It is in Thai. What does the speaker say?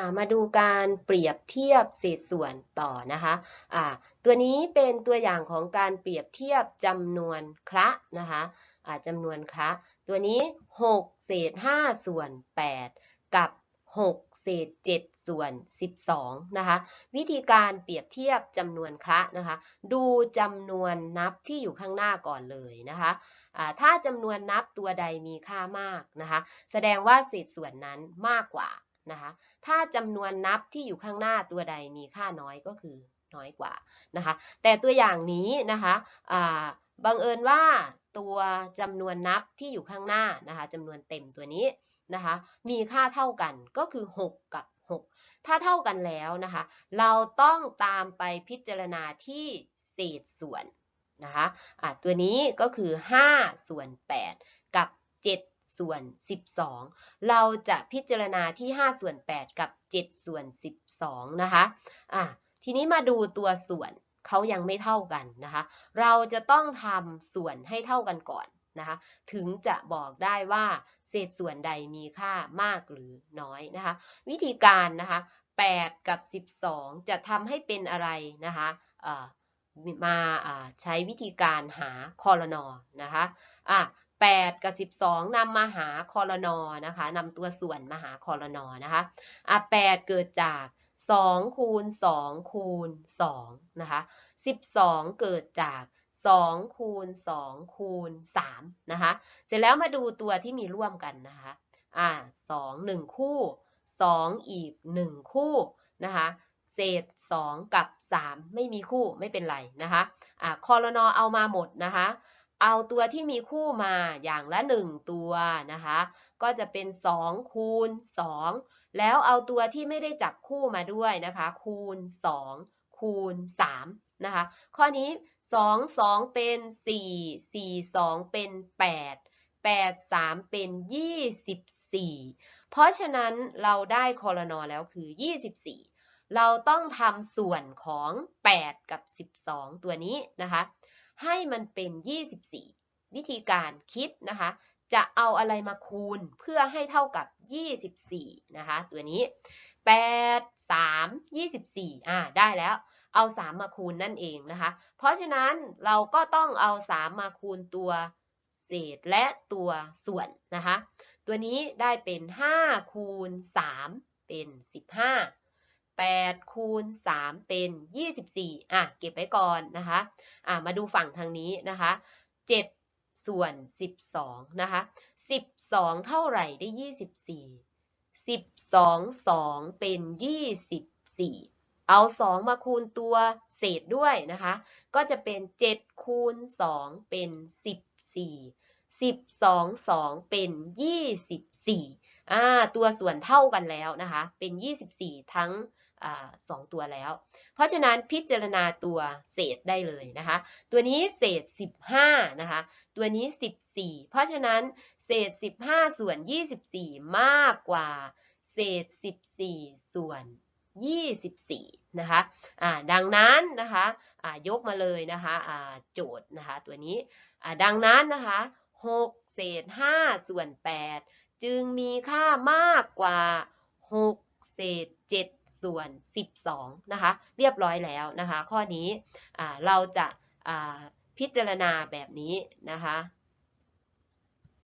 ามาดูการเปรียบเทียบเศษส่วนต่อนะคะอ่าตัวนี้เป็นตัวอย่างของการเปรียบเทียบจำนวนคระนะคะอ่าจำนวนคระตัวนี้ 6 เศษ 5 ส่วน 8 กับ 6 เศษ 7 ส่วน 12 นะคะ วิธีการเปรียบเทียบจำนวนคระนะคะ ดูจำนวนนับที่อยู่ข้างหน้าก่อนเลยนะคะอ่าถ้าจำนวนนับตัวใดมีค่ามากนะคะ แสดงว่าเศษส่วนนั้นมากกว่า นะคะ ถ้าจำนวนนับที่อยู่ข้างหน้าตัวใดมีค่าน้อยก็คือน้อยกว่านะคะ แต่ตัวอย่างนี้นะคะบังเอิญว่าตัวจำนวนนับที่อยู่ข้างหน้านะคะจำนวนเต็มตัวนี้นะคะมีค่าเท่ากันก็คือ 6 กับ 6 ถ้าเท่ากันแล้วนะคะเราต้องตามไปพิจารณาที่เศษส่วนนะคะะตัวนี้ก็คือ 5 ส่วน 8 กับ 7 ส่วน 12 เราจะพิจารณาที่ 5 ส่วน 8 กับ 7 ส่วน 12 นะคะะทีนี้มาดูตัวส่วนเขายังไม่เท่ากันนะคะ เราจะต้องทำส่วนให้เท่ากันก่อนนะคะ ถึงจะบอกได้ว่าเศษส่วนใดมีค่ามากหรือน้อยนะคะ วิธีการนะคะ 8 กับ 12 จะทำให้เป็นอะไรนะคะมาใช้วิธีการหาคอรนอนะคะะ 8 กับ 12นำมาหาคอรนอนะคะนำตัวส่วนมาหาคอรนอนะคะอะ8เกิดจาก 2 คูณ 2 คูณ 2 นะคะ 12 เกิดจาก2คูณ2คูณ3นะคะ เสร็จแล้วมาดูตัวที่มีร่วมกันนะคะ อ่า2 1 คู่ 2 อีก 1 คู่นะคะ เศษ 2 กับ 3 ไม่มีคู่ไม่เป็นไรนะคะ อ่าคอรนอเอามาหมดนะคะ เอาตัวที่มีคู่มาอย่างละ 1 ตัวนะคะ ก็จะเป็น 2 คูณ 2 แล้วเอาตัวที่ไม่ได้จับคู่มาด้วยนะคะ คูณ 2 คูณ 3 นะคะ ข้อนี้ 2 2 เป็น 4 4 2 เป็น 8 8 3 เป็น 24 เพราะฉะนั้นเราได้คอรนอแล้วคือ 24 เราต้องทำส่วนของ 8 กับ 12 ตัวนี้นะคะ ให้มันเป็น 24 วิธีการคิดนะคะ จะเอาอะไรมาคูณเพื่อให้เท่ากับ 24 นะคะ ตัวนี้ 8 3 24 อ่า ได้แล้ว เอา 3 มาคูณนั่นเองนะคะ เพราะฉะนั้นเราก็ต้องเอา 3 มาคูณตัวเศษและตัวส่วนนะคะ ตัวนี้ได้เป็น 5 คูณ 3 เป็น 15 8 คูณ 3 เป็น 24 อะ เก็บไว้ก่อนนะคะ อะ มาดูฝั่งทางนี้นะคะ 7 ส่วน 12 นะคะ 12 เท่าไหร่ได้ 24 12 2 เป็น 24 เอา 2 มาคูณตัวเศษด้วยนะคะ ก็จะเป็น 7 คูณ 2 เป็น 14 12 2 เป็น 24อ่า ตัวส่วนเท่ากันแล้วนะคะ เป็น 24 ทั้ง สองตัวแล้ว เพราะฉะนั้นพิจารณาตัวเศษได้เลยนะคะ ตัวนี้เศษ 15 นะคะ ตัวนี้ 14 เพราะฉะนั้นเศษ 15 ส่วน 24 มากกว่าเศษ 14 ส่วน 24 นะคะะดังนั้นนะคะะยกมาเลยนะคะะโจทย์นะคะตัวนี้ดังนั้นนะคะ6เศษ5ส่วน 8 จึงมีค่ามากกว่า 6 เศษ 7 ส่วน 12 นะคะ เรียบร้อยแล้วนะคะ ข้อนี้เราจะพิจารณาแบบนี้นะคะ